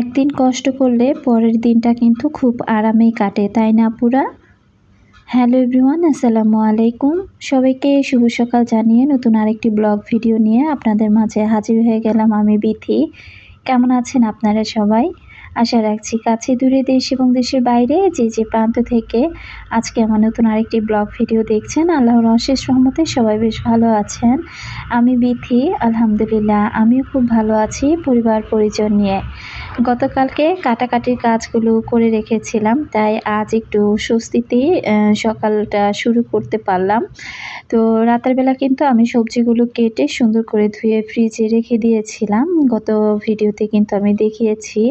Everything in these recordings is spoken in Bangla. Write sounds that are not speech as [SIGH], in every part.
একদিন কষ্ট করলে পরের দিনটা কিন্তু খুব আরামেই কাটে, তাই না পুরা? হ্যালো এভরিওয়ান, আসসালামু আলাইকুম। সবাইকে শুভ সকাল জানিয়ে নতুন আরেকটি ব্লগ ভিডিও নিয়ে আপনাদের মাঝে হাজির হয়ে গেলাম আমি বিথি। কেমন আছেন আপনারা সবাই? আশা রাখছি কাছে দূরে দেশ এবং দেশের বাইরে যে যে প্রান্ত থেকে আজকে আমার নতুন আরেকটি ব্লগ ভিডিও দেখছেন, আল্লাহর অশেষ রহমতে সবাই বেশ ভালো আছেন। আমি বিথি, আলহামদুলিল্লাহ, আমিও খুব ভালো আছি পরিবার পরিজন নিয়ে। গতকালকে কাটাকাটির কাজগুলো করে রেখেছিলাম, তাই আজ একটু স্বস্তিতে সকালটা শুরু করতে পারলাম। তো রাতের বেলা কিন্তু আমি সবজিগুলো কেটে সুন্দর করে ধুয়ে ফ্রিজে রেখে দিয়েছিলাম। গত ভিডিওতে কিন্তু আমি দেখিয়েছি।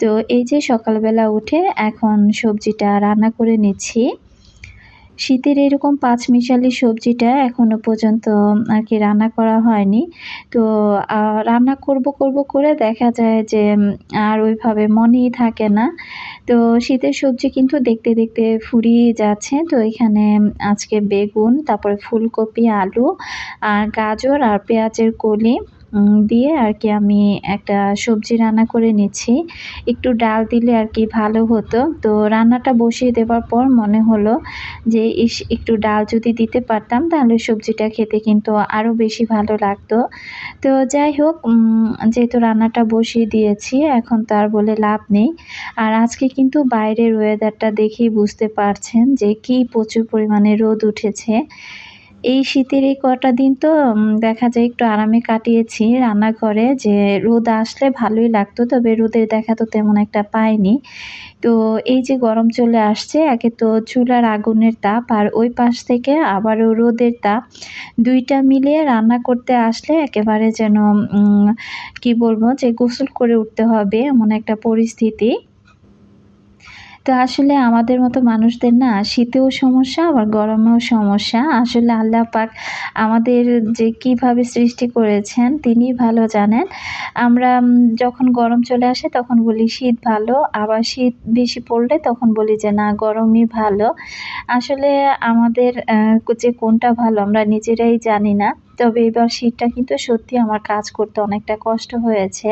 তো এই যে সকালবেলা উঠে এখন সবজিটা রান্না করে নিচ্ছি। শীতের এরকম পাঁচ মিশালি সবজিটা এখনও পর্যন্ত আর কি রান্না করা হয়নি। তো রান্না করব করব করে দেখা যায় যে আর ওইভাবে মনেই থাকে না। তো, শীতের সবজি কিন্তু দেখতে দেখতে ফুরিয়ে যাচ্ছে। তো, এখানে আজকে বেগুন, তারপরে ফুলকপি, আলু, আর গাজর আর পেঁয়াজের কলি। দিয়ে আর কি আমি একটা সবজি রান্না করে নিচ্ছি। একটু ডাল দিলে আর কি ভালো হতো। তো রান্নাটা বসিয়ে দেওয়ার পর মনে হলো যে, ইস, একটু ডাল যদি দিতে পারতাম তাহলে সবজিটা খেতে কিন্তু আরও বেশি ভালো লাগতো। তো যাই হোক যেহেতু রান্নাটা বসিয়ে দিয়েছি, এখন তো আর বলে লাভ নেই। আর আজকে কিন্তু বাইরের ওয়েদারটা দেখেই বুঝতে পারছেন যে, কি প্রচুর পরিমাণে রোদ উঠেছে। এই শীতের এই কটা দিন তো দেখা যায় একটু আরামে কাটিয়েছি রান্নাঘরে যে রোদ আসলে ভালোই লাগতো, তবে রোদের দেখা তো তেমন একটা পাইনি। তো এই যে গরম চলে আসছে, একে তো চুলার আগুনের তাপ আর ওই পাশ থেকে আবারও রোদের তাপ। দুইটা মিলিয়ে রান্না করতে আসলে একেবারে যেন কি বলব যে গোসল করে উঠতে হবে এমন একটা পরিস্থিতি। তো আসলে আমাদের মতো মানুষদের না শীতেও সমস্যা, আবার গরমেও সমস্যা। আসলে আল্লাহ পাক আমাদের যে কীভাবে সৃষ্টি করেছেন তিনি ভালো জানেন। আমরা যখন গরম চলে আসে তখন বলি শীত ভালো, আবার শীত বেশি পড়লে তখন বলি যে না, গরমই ভালো। আসলে আমাদের যে কোনটা ভালো আমরা নিজেরাই জানি না। তবে এবার শীতটা কিন্তু সত্যি আমার কাজ করতে অনেকটা কষ্ট হয়েছে।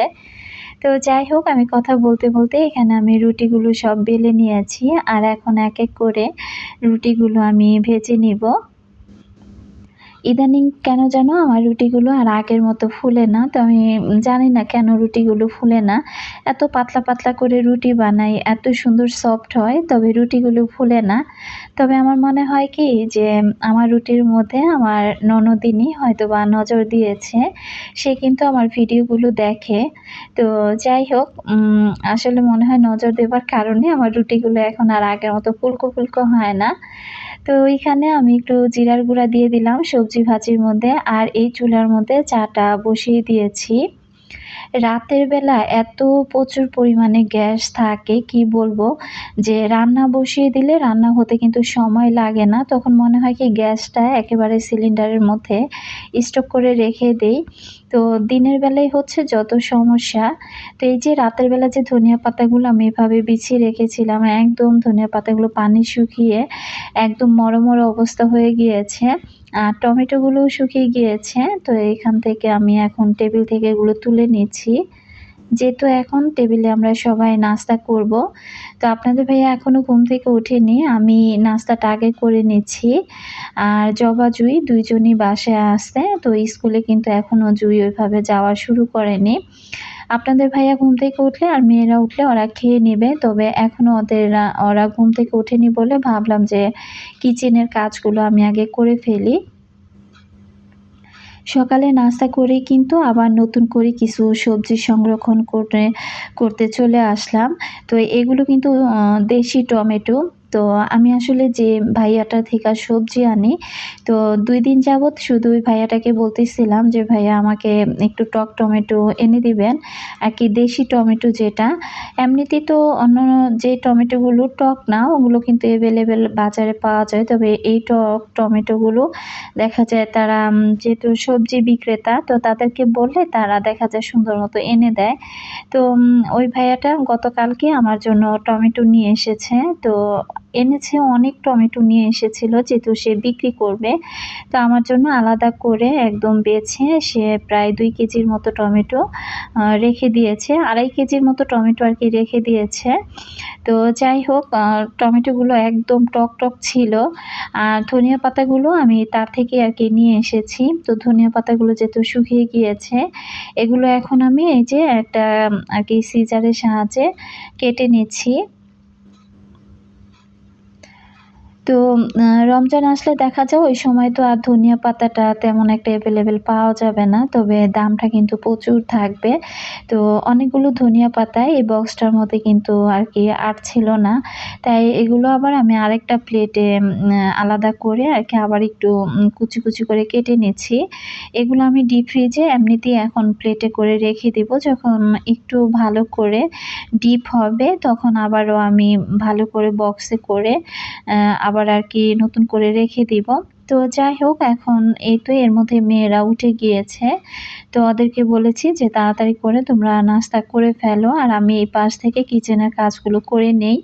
তো যাই হোক, আমি কথা বলতে বলতে এখানে আমি রুটিগুলো সব বেলে নিয়েছি। আর এখন এক এক করে রুটিগুলো আমি ভেজে নিব। ইদানিং কেন যেন আমার রুটিগুলো আর আগের মতো ফুলে না? তো আমি জানি না কেন রুটিগুলো ফুলে না। এত পাতলা পাতলা করে রুটি বানাই, এত সুন্দর সফট হয়, তবে রুটিগুলো ফুলে না। তবে আমার মনে হয় কি যে আমার রুটির মধ্যে আমার ননদিনী হয়তো বা নজর দিয়েছে, সে কিন্তু আমার ভিডিওগুলো দেখে। তো যাই হোক আসলে মনে হয় নজর দেবার কারণে আমার রুটিগুলো এখন আর আগের মতো ফুলকো ফুলকো হয় না। তো ওইখানে আমি একটু জিরার গুঁড়া দিয়ে দিলাম সবজি ভাজির মধ্যে, আর এই চুলার মধ্যে চাটা বসিয়ে দিয়েছি। রাতের বেলা এত প্রচুর পরিমাণে গ্যাস থাকে, কি বলব? যে রান্না বসিয়ে দিলে রান্না হতে কিন্তু সময় লাগে না, তখন মনে হয় কি গ্যাসটা একেবারে সিলিন্ডারের মধ্যে স্টক করে রেখে দেই। তো দিনের বেলায় হচ্ছে যত সমস্যা, তো এই যে রাতের বেলা যে ধনিয়া পাতাগুলো আমি এভাবে বিছিয়ে রেখেছিলাম, একদম ধনিয়া পাতাগুলো পানি শুকিয়ে একদম মরমর অবস্থা হয়ে গিয়েছে আর টমেটোগুলোও শুকিয়ে গিয়েছে। তো এখান থেকে আমি এখন টেবিল থেকে এগুলো তুলে নিচ্ছি। যেহেতু এখন টেবিলে আমরা সবাই নাস্তা করব, তো আপনাদের ভাইয়া এখনও ঘুম থেকে ওঠেনি, আমি নাস্তাটা আগে করে নিচ্ছি। আর জবা জুই দুইজনই বাসায় আসতে তো স্কুলে কিন্তু এখনও জুই ওইভাবে যাওয়া শুরু করেনি। আপনাদের ভাইয়া ঘুম থেকে উঠলে আর মেয়েরা উঠলে ওরা খেয়ে নেবে, তবে এখনও ওদের ওরা ঘুম থেকে ওঠেনি বলে ভাবলাম যে কিচেনের কাজগুলো আমি আগে করে ফেলি। সকালে নাস্তা করে কিন্তু আবার নতুন করে কিছু সবজি সংরক্ষণ করে, করতে চলে আসলাম। তো এগুলো কিন্তু দেশি টমেটো তো আমি আসলে যে ভাইয়াটা থেকে সবজি আনি, তো দুই দিন যাবৎ শুধু ওই ভাইয়াটাকে বলতেছিলাম যে, ভাইয়া, আমাকে একটু টক টমেটো এনে দিবেন, আর কি দেশি টমেটো যেটা। এমনিতেই তো অন্য যে টমেটোগুলো টক না, ওগুলো কিন্তু অ্যাভেলেবেল বাজারে পাওয়া যায়, তবে এই টক টমেটোগুলো দেখা যায় তারা যেহেতু সবজি বিক্রেতা, তো তাদেরকে বললে তারা দেখা যায় সুন্দর মতো এনে দেয়। তো ওই ভাইয়াটা গতকালকে আমার জন্য টমেটো নিয়ে এসেছে, তো এনেছে, অনেক টমেটো নিয়ে এসেছিল, যেহেতু সে বিক্রি করবে। তো আমার জন্য আলাদা করে একদম বেছে, সে প্রায় দুই কেজির মতো টমেটো রেখে দিয়েছে। আড়াই কেজির মতো টমেটো আর কি রেখে দিয়েছে। তো যাই হোক টমেটোগুলো একদম টক টক ছিল। আর ধনিয়া পাতাগুলো আমি তার থেকে আর কি নিয়ে এসেছি। তো ধনিয়া পাতাগুলো যেহেতু শুকিয়ে গিয়েছে, এগুলো এখন আমি এই যে একটা আর কি সিজারের সাহায্যে কেটে নিচ্ছি। তো রমজান আসলে দেখা যায় ওই সময় তো আর ধনিয়া পাতাটা তেমন একটা অ্যাভেলেবেল পাওয়া যাবে না, তবে দামটা কিন্তু প্রচুর থাকবে। তো অনেকগুলো ধনিয়া পাতা এই বক্সটার মধ্যে কিন্তু আর কি আর ছিল না। তাই এগুলো আবার আমি আরেকটা প্লেটে আলাদা করে আর কি আবার একটু কুচি কুচি করে কেটে নিচ্ছি। এগুলো আমি ডিপ ফ্রিজে এমনিতেই এখন প্লেটে করে রেখে দেব। যখন একটু ভালো করে ডিপ হবে, তখন আবারও আমি ভালো করে বক্সে করে আবার আর কি নতুন করে রেখে দিব। তো যাই হোক, এখন এই তো এর মধ্যে মেয়েরা উঠে গিয়েছে। তো ওদেরকে বলেছি যে তাড়াতাড়ি করে তোমরা নাস্তা করে ফেলো। আর আমি এই পাশ থেকে কিচেনের কাজগুলো করে নেই।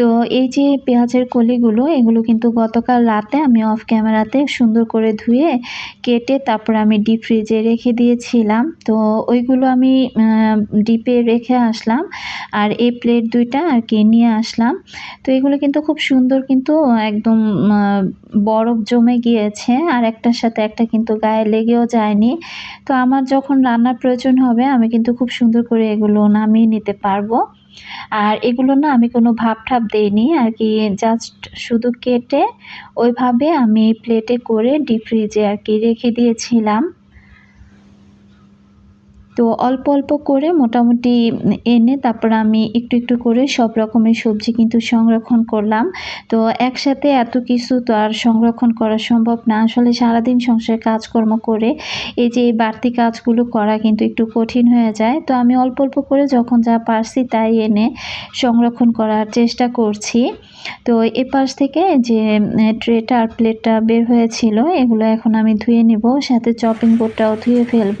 তো এই যে পেঁয়াজের কলিগুলো, এগুলো কিন্তু গতকাল রাতে আমি অফ ক্যামেরাতে সুন্দর করে ধুয়ে কেটে তারপর আমি ডিপ ফ্রিজে রেখে দিয়েছিলাম। তো ওইগুলো আমি ডিপে রেখে আসলাম আর এই প্লেট দুইটা আর কি নিয়ে আসলাম। তো এগুলো কিন্তু খুব সুন্দর কিন্তু একদম বরফ জমে গিয়েছে আর একটার সাথে একটা কিন্তু গায়ে লেগেও যায়নি। তো আমার যখন রান্নার প্রয়োজন হবে, আমি কিন্তু খুব সুন্দর করে এগুলো নামিয়ে নিতে পারব। আর এগুলো না আমি কোনো ভাব ঠাপ দিইনি, আর কি জাস্ট শুধু কেটে ওইভাবে আমি প্লেটে করে ডিপ ফ্রিজে আর কি রেখে দিয়েছিলাম। তো অল্প অল্প করে মোটামুটি এনে তারপর আমি একটু একটু করে সব রকমের সবজি কিন্তু সংরক্ষণ করলাম। তো একসাথে এত কিছু তো আর সংরক্ষণ করা সম্ভব না। আসলে সারাদিন সংসারে কাজকর্ম করে এই যে বাড়তি কাজগুলো করা কিন্তু একটু কঠিন হয়ে যায়। তো আমি অল্প অল্প করে যখন যা পারছি তাই এনে সংরক্ষণ করার চেষ্টা করছি। তো এ পাশ থেকে যে ট্রেটা আর প্লেটটা বের হয়েছিল, এগুলো এখন আমি ধুয়ে নেব, সাথে চপিং বোর্ডটাও ধুয়ে ফেলব।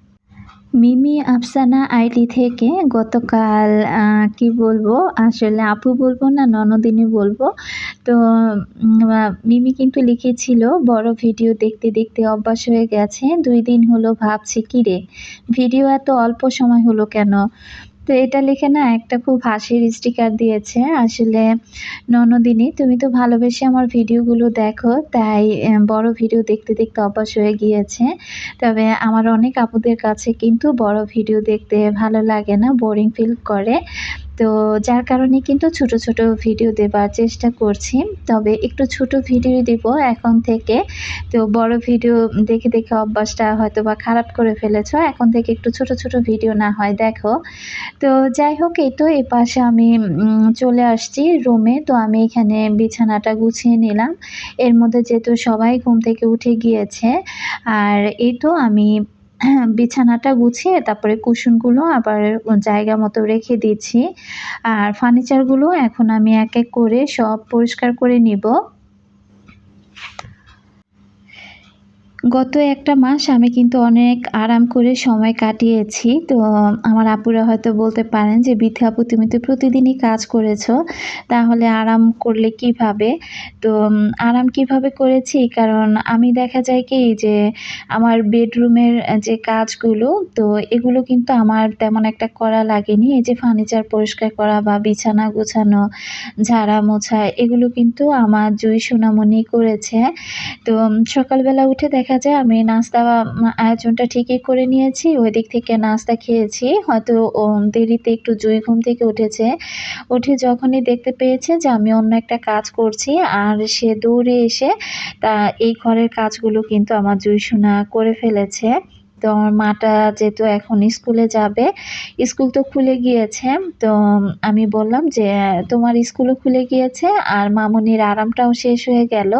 মিমি, আফসানা আইডি থেকে গতকাল কি বলব? আসলে আপু বলব না, ননদিনী বলব। তো মিমি কিন্তু লিখেছিল, বড় ভিডিও দেখতে দেখতে অভ্যাস হয়ে গেছে, দুই দিন হলো ভাবছি, কিরে, ভিডিও এত অল্প সময় হলো কেন? তো এটা লিখে না একটা খুব হাসির স্টিকার দিয়েছে। আসলে, ননদিনী, তুমি তো ভালোবেসে আমার ভিডিওগুলো দেখো, তাই বড় ভিডিও দেখতে দেখতে অভ্যাস হয়ে গিয়েছে। তবে আমার অনেক আপুদের কাছে কিন্তু বড় ভিডিও দেখতে ভালো লাগে না, বোরিং ফিল করে। তো যার কারণে কিন্তু ছোট ছোট ভিডিও দেবার চেষ্টা করছি। তবে একটু ছোট ভিডিও দিব এখন থেকে। তো বড় ভিডিও দেখে দেখে অভ্যাসটা হয়তো বা খারাপ করে ফেলেছ। এখন থেকে একটু ছোট ছোট ভিডিও না হয়, দেখো। তো যাই হোক, এই তো এ পাশে আমি চলে আসছি রুমে। তো আমি এখানে বিছানাটা গুছিয়ে নিলাম। এর মধ্যে যেহেতু সবাই ঘুম থেকে উঠে গিয়েছে, আর এই তো আমি [CLEARS THROAT] বিছানাটা গুছিয়ে তারপরে কুশনগুলো আবার জায়গা মতো রেখে দিচ্ছি। আর ফার্নিচারগুলো এখন আমি এক এক করে সব পরিষ্কার করে নিব। গত একটা মাস আমি কিন্তু অনেক আরাম করে সময় কাটিয়েছি। তো, আমার আপুরা হয়তো বলতে পারেন যে, বিথে আপু, তুমি তো প্রতিদিনই কাজ করেছ, তাহলে আরাম করলে কীভাবে? তো আরাম কীভাবে করেছি? কারণ আমি দেখা যায় কি যে, আমার বেডরুমের যে কাজগুলো, তো এগুলো কিন্তু আমার তেমন একটা করা লাগেনি। এই যে ফার্নিচার পরিষ্কার করা বা বিছানা গোছানো, ঝাড়া মোছা, এগুলো কিন্তু আমার জুই সোনামণি করেছে। তো সকালবেলা উঠে দেখা দেখা যায় আমি নাস্তা আয়োজনটা ঠিকই করে নিয়েছি। ওই দিক থেকে নাস্তা খেয়েছি। হয়তো দেরিতে একটু জুই ঘুম থেকে উঠেছে। উঠে যখনই দেখতে পেয়েছে যে আমি অন্য একটা কাজ করছি আর সে দৌড়ে এসে তা, এই ঘরের কাজগুলো কিন্তু আমার জুই সোনা করে ফেলেছে। তো আমার মাটা যেহেতু এখন স্কুলে যাবে, স্কুল তো খুলে গিয়েছে, তো আমি বললাম যে, তোমার স্কুলও খুলে গিয়েছে আর মামনির আরামটাও শেষ হয়ে গেল।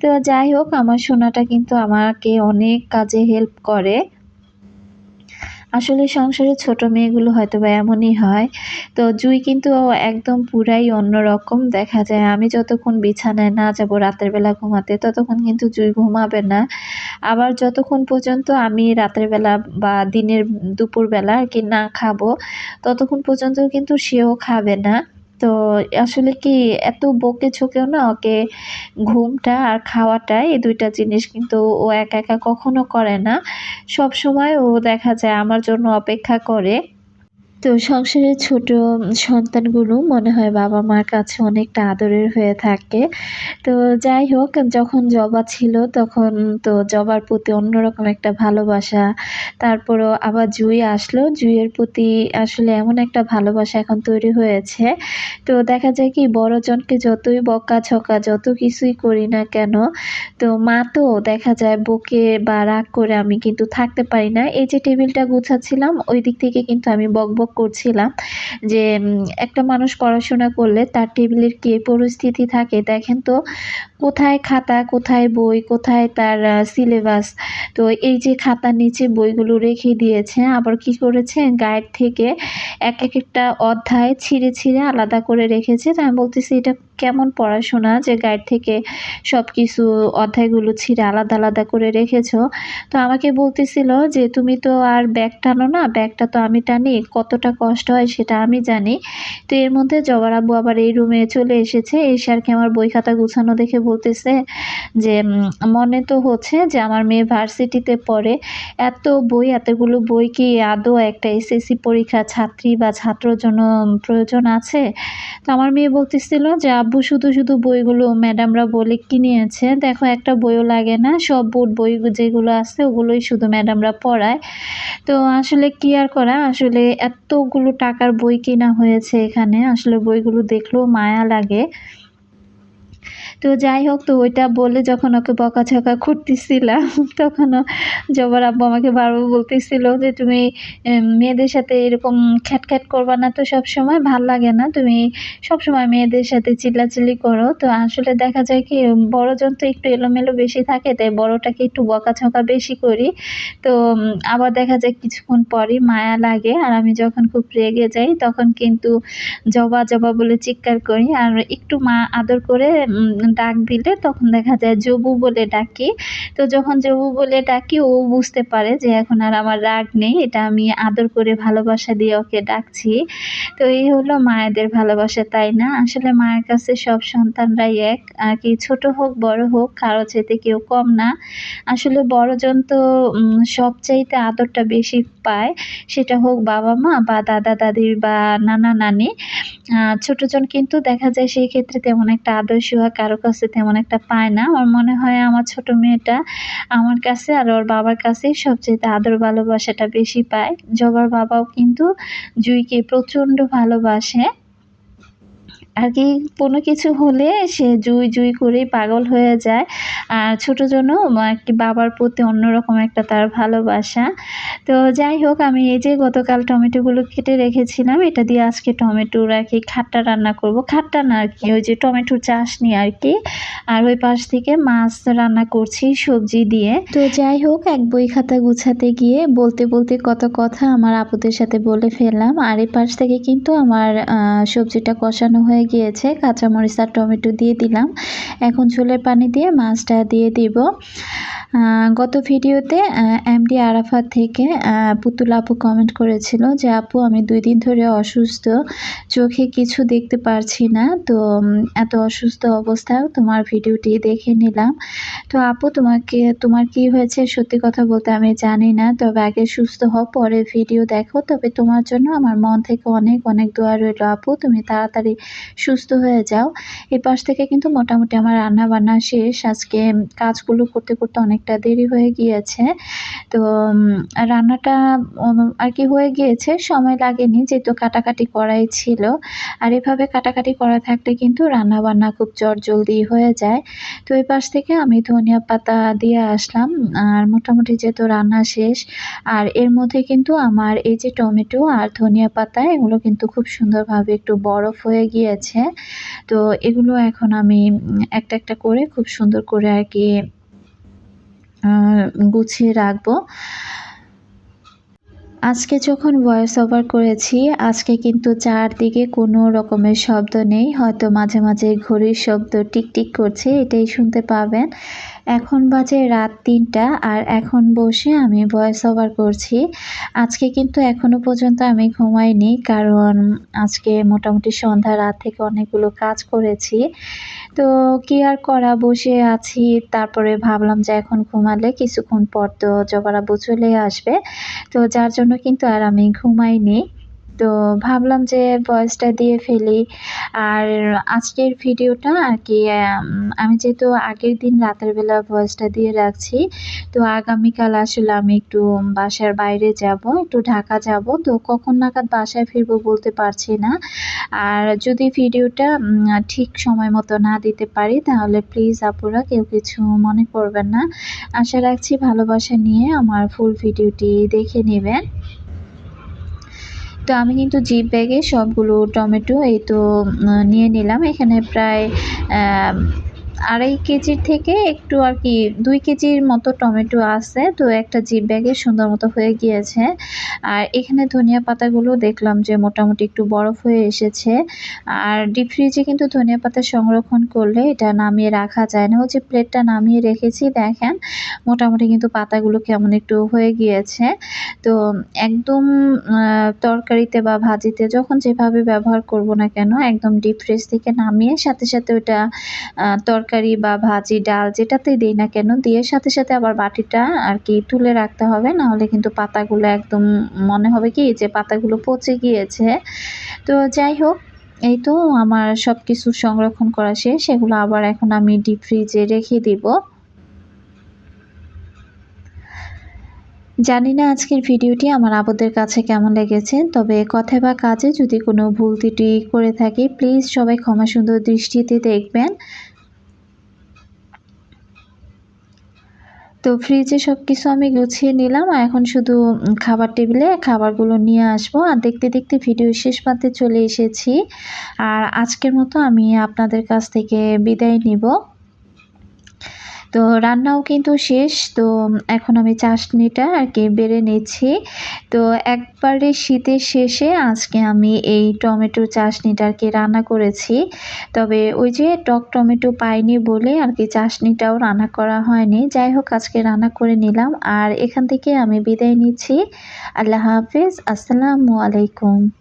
তো যাই হোক, আমার সোনাটা কিন্তু আমাকে অনেক কাজে হেল্প করে। আসলে সংসারে ছোট মেয়েগুলো হয়তো বা এমনই হয়। তো জুই কিন্তু একদম পুরাই অন্যরকম। দেখা যায় আমি যতক্ষণ বিছানায় না যাব রাতের বেলা ঘুমাতে, ততক্ষণ কিন্তু জুই ঘুমাবে না। আবার যতক্ষণ পর্যন্ত আমি রাতের বেলা বা দিনের দুপুরবেলা আর কি না খাব, ততক্ষণ পর্যন্ত কিন্তু সেও খাবে না। তো আসলে কি এত বকে ঝোঁকেও না ওকে ঘুমটা আর খাওয়াটা এই দুইটা জিনিস কিন্তু ও একা একা কখনো করে না। সব সময় ও দেখা যায় আমার জন্য অপেক্ষা করে। তো সংসারের ছোট সন্তানগুলো মনে হয় বাবা মার কাছে অনেকটা আদরের হয়ে থাকে। তো যাই হোক, যখন জবা ছিল তখন তো জবার প্রতি অন্যরকম একটা ভালোবাসা। তারপরও আবার জুই আসলো। জুইয়ের প্রতি আসলে এমন একটা ভালোবাসা এখন তৈরি হয়েছে। তো দেখা যায় কি, বড়জনকে যতই বকা ছকা যত কিছুই করি না কেন, তো মা তো দেখা যায় বকে বা রাগ করে আমি কিন্তু থাকতে পারি না। এই যে টেবিলটা গুছাচ্ছিলাম, ওই দিক থেকে কিন্তু আমি বক বক করছিলাম যে একটা মানুষ পড়াশোনা করলে তার টেবিলের কে পরিস্থিতি থাকে দেখেন তো, কোথায় খাতা, কোথায় বই, কোথায় তার সিলেবাস তো এই যে খাতার নিচে বইগুলো রেখে দিয়েছে, আবার কি করেছে? গাইড থেকে এক এক একটা অধ্যায় ছিঁড়ে ছিঁড়ে আলাদা করে রেখেছে। আমি বলতেছি এটা কেমন পড়াশোনা যে গাইড থেকে সব কিছু অধ্যায়গুলো ছিঁড়ে আলাদা আলাদা করে রেখেছ? তো আমাকে বলতেছিল যে তুমি তো আর ব্যাগ টানো না, ব্যাগটা তো আমি টানি, কতটা কষ্ট হয় সেটা আমি জানি। তো এর মধ্যে জবার আব্বু আবার এই রুমে চলে এসেছে, এসে আর কি আমার বই খাতা গুছানো দেখে বলতেছে যে মনে তো হচ্ছে যে আমার মেয়ে ভার্সিটিতে পড়ে। এত বই, এতগুলো বই কি আদৌ একটা এসএসসি পরীক্ষা ছাত্রী বা ছাত্রর জন্য প্রয়োজন আছে? তো আমার মেয়ে বলতেছিল যে আব্বু শুধু শুধু বইগুলো ম্যাডামরা বলে কিনিয়েছে দেখো, একটা বইও লাগে না, সব বোর্ড বই যেগুলো আছে ওগুলোই শুধু ম্যাডামরা পড়ায়। তো আসলে কি আর করা, আসলে এতগুলো টাকার বই কেনা হয়েছে এখানে। আসলে বইগুলো দেখলেও মায়া লাগে। তো যাই হোক, তো ওইটা বলে যখন ওকে বকাঝকা করতেছিলাম, [LAUGHS] তখনও জবার আব্বু আমাকে বারবার বলতেছিল যে, তুমি মেয়েদের সাথে এরকম খ্যাটখ্যাট করবা না তো সব সময় ভালো লাগে না। তুমি সব সময় মেয়েদের সাথে চিল্লাচিল্লি করো। তো আসলে দেখা যায় কি, বড়জন তো একটু এলোমেলো বেশি থাকে, তাই বড়টাকে একটু বকাঝকা বেশি করি। তো আবার দেখা যায় কিছুক্ষণ পরই মায়া লাগে, আর আমি যখন খুব রেগে যাই, তখন কিন্তু জবা জবা বলে চিৎকার করি, আর একটু মা আদর করে ডাক দিলে তখন দেখা যায় জবু বলে ডাকি। তো যখন জবু বলে ডাকি, ও বুঝতে পারে যে এখন আর আমার রাগ নেই, এটা আমি আদর করে ভালোবাসা দিয়ে ওকে ডাকছি। তো এই হলো মায়েদের ভালোবাসা, তাই না? আসলে মায়ের কাছে সব সন্তানরাই এক, আর কি ছোট হোক, বড় হোক, কারও চেতে কেউ কম না। আসলে বড়জন তো সবচাইতে আদরটা বেশি পায়। সেটা হোক বাবা মা বা দাদা, দাদির বা নানা নানি। ছোটজন কিন্তু দেখা যায় সেই ক্ষেত্রে তেমন একটা আদর্শ কারও কাছে তেমন একটা পায় না। আমার মনে হয় আমার ছোট মেয়েটা আমার কাছে আর ওর বাবার কাছেই সবচেয়ে আদর ভালোবাসাটা বেশি পায়। জবার বাবাও কিন্তু জুইকে প্রচণ্ড ভালোবাসে। আর কি কোনো কিছু হলে সে জুই জুই করেই পাগল হয়ে যায়। আর ছোটো জন্য একটি বাবার প্রতি অন্যরকম একটা তার ভালোবাসা। তো যাই হোক, আমি এই যে গতকাল টমেটোগুলো কেটে রেখেছিলাম, এটা দিয়ে আজকে টমেটোর আর কি খাট্টা রান্না করব। খাট্টা না আর কি, ওই যে টমেটোর চাশনি আর কি। আর ওই পাশ থেকে মাছ রান্না করছি সবজি দিয়ে। তো যাই হোক, এক বই খাতা গুছাতে গিয়ে বলতে বলতে কত কথা আমার আপুদের সাথে বলে ফেললাম। আর এই পাশ থেকে কিন্তু আমার সবজিটা কষানো হয়ে গিয়েছে, কাঁচামরিচ আর টমেটো দিয়ে দিলাম। এখন ঝোলের পানি দিয়ে মাছটা দিয়ে দিব। গত ভিডিওতে এমডি আরাফাত থেকে পুতুল আপু কমেন্ট করেছিল যে, আপু, আমি দুই দিন ধরে অসুস্থ, চোখে কিছু দেখতে পারছি না, তো এত অসুস্থ অবস্থায় তোমার ভিডিওটি দেখে নিলাম। তো আপু, তোমাকে, তোমার কি হয়েছে? সত্যি কথা বলতে আমি জানি না, তবে আগে সুস্থ হও, পরে ভিডিও দেখো। তবে তোমার জন্য আমার মন থেকে অনেক অনেক দোয়া রইল আপু। তুমি তাড়াতাড়ি সুস্থ হয়ে যাও। এই পাশ থেকে কিন্তু মোটামুটি আমার রান্না বান্না শেষ। আজকে কাজগুলো করতে করতে অনেকটা দেরি হয়ে গিয়েছে। তো রান্নাটা আর কি হয়ে গিয়েছে সময় লাগেনি, যেহেতু কাটাকাটি করাই ছিল। আর এভাবে কাটাকাটি করা থাকলে কিন্তু রান্না বান্না খুব জলদি হয়ে যায়। তো তো এই পাশ থেকে আমি ধনিয়া পাতা দিয়ে আসলাম। আর মোটামুটি যেহেতু রান্না শেষ, আর এর মধ্যে কিন্তু আমার এই যে টমেটো আর ধনিয়া পাতা, এগুলো কিন্তু খুব সুন্দরভাবে একটু বরফ হয়ে গিয়েছে। তো এগুলো এখন আমি একটা একটা করে খুব সুন্দর করে আর কি গুছিয়ে রাখব। আজকে যখন ভয়েস ওভার করেছি, আজকে কিন্তু চারদিকে কোনো রকমের শব্দ নেই। হয়তো মাঝে মাঝে ঘড়ির শব্দ টিকটিক করছে, এটাই শুনতে পাবেন। এখন বাজে রাত তিনটা আর এখন বসে আমি ভয়েস ওভার করছি। আজকে কিন্তু এখনও পর্যন্ত আমি ঘুমাইনি, কারণ আজকে মোটামুটি সন্ধ্যা, রাত থেকে অনেকগুলো কাজ করেছি। তো কি আর করা, বসে আছি। তারপরে ভাবলাম যে এখন ঘুমালে কিছুক্ষণ পর তো জবারাবু চলে আসবে। তো যার জন্য কিন্তু আর আমি ঘুমাইনি। তো ভাবলাম যে ভয়েসটা দিয়ে ফেলি। আর আজকের ভিডিওটা আর কি, আমি যেহেতু আগের দিন রাতের বেলা ভয়েসটা দিয়ে রাখছি, তো আগামীকাল আসলে আমি একটু বাসার বাইরে যাব, একটু ঢাকা যাব। তো কখন নাগাদ বাসায় ফিরবো বলতে পারছি না। আর যদি ভিডিওটা ঠিক সময় মতো না দিতে পারি, তাহলে প্লিজ আপুরা কেউ কিছু মনে করবেন না। আশা রাখছি ভালোবাসা নিয়ে আমার ফুল ভিডিওটি দেখে নেবেন। তো আমি কিন্তু জিপ ব্যাগে সবগুলো টমেটো এই তো নিয়ে নিলাম। এখানে প্রায় আড়াই কেজির থেকে একটু আর কি দুই কেজির মতো টমেটো আছে। তো একটা জিপ ব্যাগে সুন্দর মতো হয়ে গিয়েছে। আর এখানে ধনিয়া পাতাগুলো দেখলাম যে মোটামুটি একটু বরফ হয়ে এসেছে। আর ডিপ ফ্রিজে কিন্তু ধনিয়া পাতা সংরক্ষণ করলে এটা নামিয়ে রাখা যায় না। যে প্লেটটা নামিয়ে রেখেছি, দেখেন, মোটামুটি কিন্তু পাতাগুলো কেমন একটু হয়ে গিয়েছে। তো একদম তরকারিতে বা ভাজিতে যখন যেভাবে ব্যবহার করব না কেন, একদম ডিপ ফ্রিজ থেকে নামিয়ে সাথে সাথে ওটা তরকারি তরকারি বা ভাজি, ডাল যেটাতেই দিই না কেন, দিয়ে সাথে সাথে আবার বাটিটা আর কি তুলে রাখতে হবে। নাহলে কিন্তু পাতাগুলো একদম মনে হবে কি যে পাতাগুলো পচে গিয়েছে। তো যাই হোক, এই তো আমার সব কিছু সংরক্ষণ করা শেষ। সেগুলো আবার এখন আমি ডিপ ফ্রিজে রেখে দিব। জানি না আজকের ভিডিওটি আমার আবদের কাছে কেমন লেগেছে, তবে কথায় বা কাজে যদি কোনো ভুল ত্রুটি করে থাকি প্লিজ সবাই ক্ষমা সুন্দর দৃষ্টিতে দেখবেন। তো ফ্রিজে সব কিছু আমি গুছিয়ে নিলাম, আর এখন শুধু খাবার টেবিলে খাবারগুলো নিয়ে আসব। আর দেখতে দেখতে ভিডিও শেষ পাতে চলে এসেছি। আর আজকের মতো আমি আপনাদের কাছ থেকে বিদায় নিব। তো রান্নাও কিন্তু শেষ। তো এখন আমি চাশনিটা আর কি বেড়ে নিচ্ছি। তো একবারে শীতের শেষে আজকে আমি এই টমেটো চাশনিটা আর কি রান্না করেছি। তবে ওই যে টক টমেটো পাইনি বলে আর কি চাশনিটাও রান্না করা হয়নি। যাই হোক, আজকে রান্না করে নিলাম। আর এখান থেকে আমি বিদায় নিচ্ছি। আল্লাহ হাফিজ। আসসালামু আলাইকুম।